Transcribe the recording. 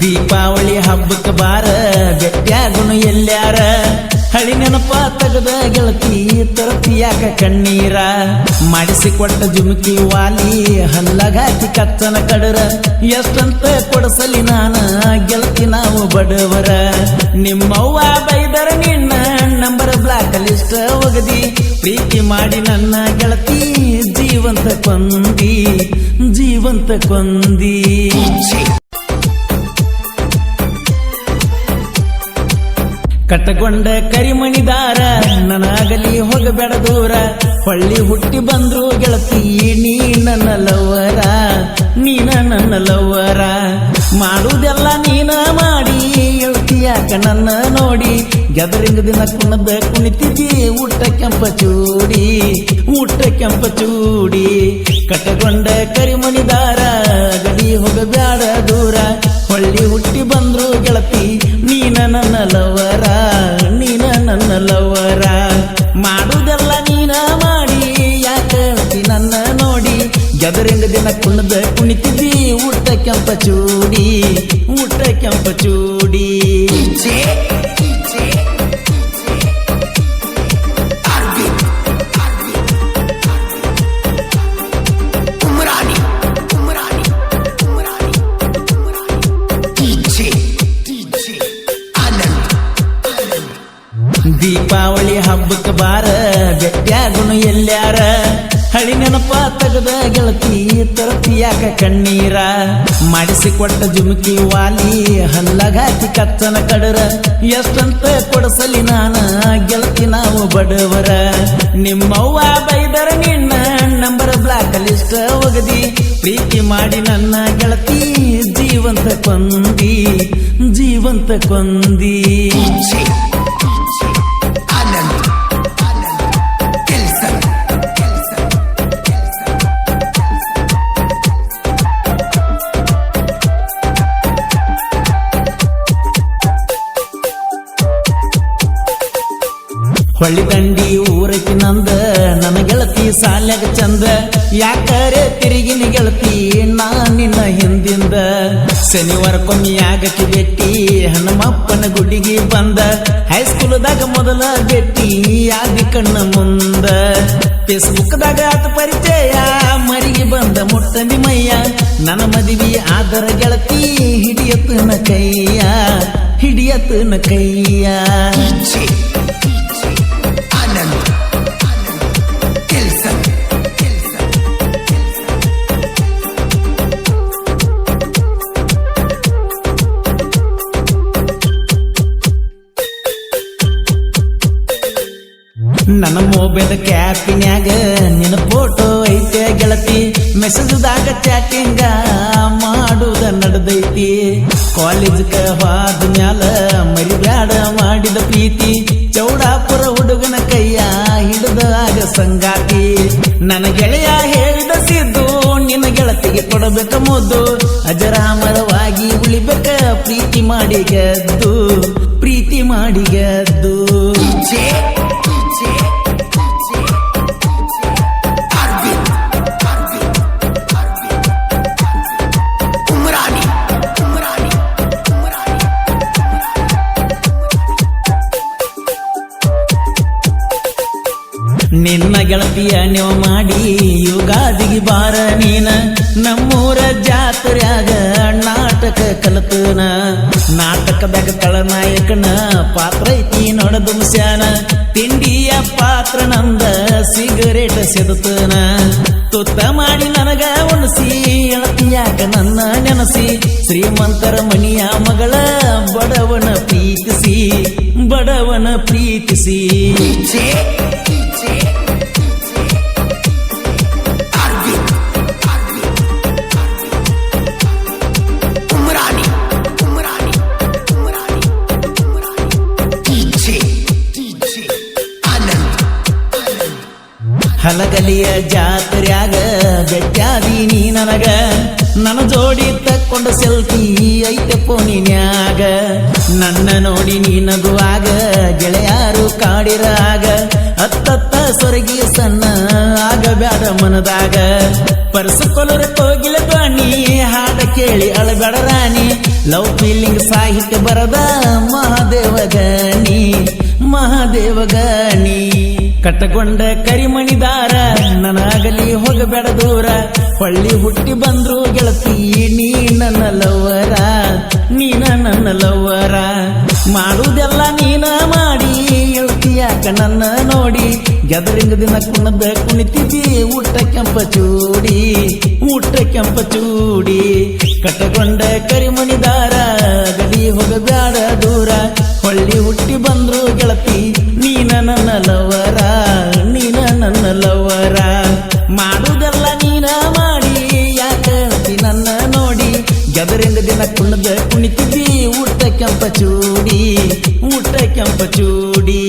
ದೀಪಾವಳಿ ಹಬ್ಬಕ್ಕೆ ಬಾರ ಗಟ್ಟಿಯಾಗುನು ಎಲ್ಲ್ಯಾರ ಹಳಿ ನೆನಪ ತೆಗೆದ ಗೆಳತಿ, ತರತಿಯಾಕ ಕಣ್ಣೀರ? ಮಾಡಿಸಿಕೊಟ್ಟ ಜುಮುಕಿ ವಾಲಿ, ಹಲ್ಲಗಾಕಿ ಕತ್ತನ ಕಡರ? ಎಷ್ಟಂತ ಕೊಡಸಲಿ ನಾನ ಗೆಳತಿ ನಾವು ಬಡವರ? ನಿಮ್ಮವ್ವ ಬೈದರ ನಿನ್ನ ನಂಬರ್ ಬ್ಲಾಕ್ ಲಿಸ್ಟ್ ಒಗದಿ? ಪ್ರೀತಿ ಮಾಡಿ ನನ್ನ ಗೆಳತಿ, ಜೀವಂತ ಕೊಂದಿ ಜೀವಂತ ಕೊಂದಿ. ಕಟ್ಟಗೊಂಡ ಕರಿಮಣಿದಾರ ನನಗಲಿ ಹೋಗಬೇಡ ದೂರ. ಹೊಳ್ಳಿ ಹುಟ್ಟಿ ಬಂದ್ರು ಗೆಳತಿ, ನೀ ನನ್ನ ಲವ್ವರ ನೀನ ನನ್ನ ಲವ್ವರ ಮಾಡುವುದೆಲ್ಲ ನೀನ ಮಾಡಿ ಯಾಕ ನನ್ನ ನೋಡಿ. ಗೆದರಿಂಗ ದಿನ ಕುಣದ ಕುಣಿತಿದ್ದಿ, ಊಟ ಕೆಂಪ ಚೂಡಿ, ಊಟ ಕೆಂಪ ಚೂಡಿ. ಕಟ್ಟಗೊಂಡ ಕರಿಮಣಿದಾರ, ಗಡಿ ಹೋಗಬ್ಯಾಡ ನನ್ನ ಮಾಡುದೆಲ್ಲ ನೀನ ಮಾಡಿ, ಯಾಕಿ ನನ್ನ ನೋಡಿ? ಗದರಿಂದ ದಿನ ಕುಣದ, ಕುಣಿತಿದ್ದಿ ಊಟ ಕೆಂಪ ಚೂಡಿ. ಊಟ ಕೆಂಪ ಚೂಡಿ ಹಬ್ಬಕ್ಕೆ ಬಾರ, ಗಟ್ಟಿಯಾಗುನು ಎಲ್ಲ್ಯಾರ ಹಳಿ ನೆನಪ ತೆಗೆದ ಗೆಳತಿ ತರತಿಯಾಕ ಕಣ್ಣೀರ? ಮಾಡಿಸಿಕೊಟ್ಟ ಜುಮುಕಿ ವಾಲಿ, ಹಲ್ಲಗಾಕಿ ಕತ್ತನ ಕಡರ. ಎಷ್ಟಂತ ಕೊಡಸಲಿ ನಾನ, ಗೆಳತಿ ನಾವು ಬಡವರ. ನಿಮ್ಮವ್ವ ಬೈದರ ನಿನ್ನ, ನಂಬರ್ ಬ್ಲಾಕ್ ಲಿಸ್ಟ್ ಒಗದಿ. ಪ್ರೀತಿ ಮಾಡಿ ನನ್ನ ಗೆಳತಿ, ಜೀವಂತ ಕೊಂದಿ ಜೀವಂತ ಕೊಂದಿ. ಹೊಳ್ಳಿ ದಂಡಿ ಊರಕ್ಕೆ ನಂದ ನನ್ನ ಗೆಳತಿ ಸಾಲ್ಯಾಗ ಚಂದ. ಯಾಕರೆ ತಿರುಗಿನ ಗೆಳತಿ, ನಾ ನಿನ್ನ ಹಿಂದಿಂದ. ಶನಿವಾರಕ್ಕೊಮ್ಮೆ ಆಗಕ್ಕೆ ಬೆಟ್ಟಿ ಹನುಮಪ್ಪನ ಗುಡಿಗೆ ಬಂದ. ಹೈಸ್ಕೂಲ್ದಾಗ ಮೊದಲ ಬೆಟ್ಟಿ ಆದಿ ಕಣ್ಣ ಮುಂದ. ಫೇಸ್ಬುಕ್ದಾಗ ಆತ ಪರಿಚಯ, ಮರಿಗೆ ಬಂದ ಮುಟ್ಟಂದಿ ಮಯ್ಯ. ನನ್ನ ಮದುವೆ ಆದರ ಗೆಳತಿ, ಹಿಡಿಯತನ ಕೈಯ ಹಿಡಿಯತನ ಕೈಯ. ನನ್ನ ಮೊಬೈಲ್ ಕ್ಯಾಪಿನ್ಯಾಗ ನಿನ್ನ ಫೋಟೋ ಐತೆ ಗೆಳತಿ. ಮೆಸೇಜ್ದಾಗ ಚಾಟಿಂಗ ಮಾಡುದ ನಡೆದೈತಿ. ಕಾಲೇಜ್ಗ ಹೋದ ಮ್ಯಾಲ ಮರಿಬ್ಯಾಡ ಮಾಡಿದ ಪ್ರೀತಿ. ಚೌಡಾಪುರ ಹುಡುಗನ ಕೈಯ ಹಿಡಿದಾಗ ಸಂಗಾತಿ. ನನ್ನ ಗೆಳೆಯ ಹೇಳಿದ ಸಿದ್ದು ನಿನ್ನ ಗೆಳತಿಗೆ ಕೊಡಬೇಕ ಮುದ್ದು. ಅಜರಾಮರವಾಗಿ ಉಳಿಬೇಕ ಪ್ರೀತಿ ಮಾಡಿ ಗೆದ್ದು ಪ್ರೀತಿ ಮಾಡಿ ಗೆದ್ದು ನಿನ್ನ ಗೆಳತಿಯ ನೀವು ಮಾಡಿ ಯುಗಾದಿಗೆ ಬಾರ ನೀನ. ನಮ್ಮೂರ ಜಾತ್ರೆಯಾಗ ನಾಟಕ ಕಲತನ. ನಾಟಕದಾಗ ತಳನಾಯಕನ ಪಾತ್ರ ಐತಿ ನೋಡದು ಮುಸ್ಯಾನ ತಿಂಡಿಯ ಪಾತ್ರ ನಂದ ಸಿಗರೇಟ್ ಸೆದತನ ತುತ್ತ ಮಾಡಿ ನನಗ ಉಣಸಿ ಎಳತಿಯಾಗ ನನ್ನ ನೆನಸಿ. ಶ್ರೀಮಂತರ ಮನಿಯ ಮಗಳ ಬಡವನ ಪ್ರೀತಿಸಿ ಬಡವನ ಪ್ರೀತಿಸಿ. ಹಲಗಲಿಯ ಜಾತ್ರ್ಯಾಗ ಬೆಟ್ಟಾದಿ ನೀ ನನಗ. ನನ್ನ ಜೋಡಿ ತಕ್ಕೊಂಡ ಸೆಲ್ಫಿ ಐತೆ ಪೋನಿನ್ಯಾಗ ನನ್ನ ನೋಡಿ ನೀ ನಗುವಾಗ ಗೆಳೆಯಾರು ಕಾಡಿರಾಗ ಹತ್ತತ್ತ ಸೊರಗಿ ಸಣ್ಣ ಆಗ ಬ್ಯಾಡ ಮನದಾಗ. ಪರಸುಕೊಲರ ಕೊಲರ ಕೋಗಿಲ ಧ್ವನಿ ಹಾಡ ಕೇಳಿ ಅಳಬೇಡ ರಾಣಿ. ಲವ್ ಫೀಲಿಂಗ್ ಸಾಹಿತ್ಯ ಬರದ ಮಹಾದೇವ ಗಣಿ ಮಹಾದೇವ ಗಣಿ. ಕಟ್ಟಗೊಂಡ ಕರಿಮಣಿದಾರ, ನನಗಲಿ ಹೋಗಬೇಡ ದೂರ. ಹೊಳ್ಳಿ ಹುಟ್ಟಿ ಬಂದ್ರು ಗೆಳತಿ, ನೀ ನನ್ನ ಲವ್ವರ ನೀನ ನನ್ನ ಲವ್ವರ ಮಾಡುವುದೆಲ್ಲ ನೀನ ಮಾಡಿ ಹೇಳ್ತೀಯಾಕ ನನ್ನ ನೋಡಿ. ಗೆದರಿಂಗ ದಿನ ಕುಣದ ಕುಣಿತಿದ್ದಿ, ಊಟ ಕೆಂಪ ಚೂಡಿ, ಊಟ ಕೆಂಪ ಚೂಡಿ. ಕಟ್ಟಗೊಂಡ ಕರಿಮಣಿದಾರ ಗಡಿ ಹೋಗಬ್ಯಾಡ ಗೆದರಿಂದ ದಿನ ಕುಣದ ಕುಣಿತಿದ್ದಿ ಊಟ ಕೆಂಪ ಚೂಡಿ ಊಟ ಕೆಂಪ ಚೂಡಿ.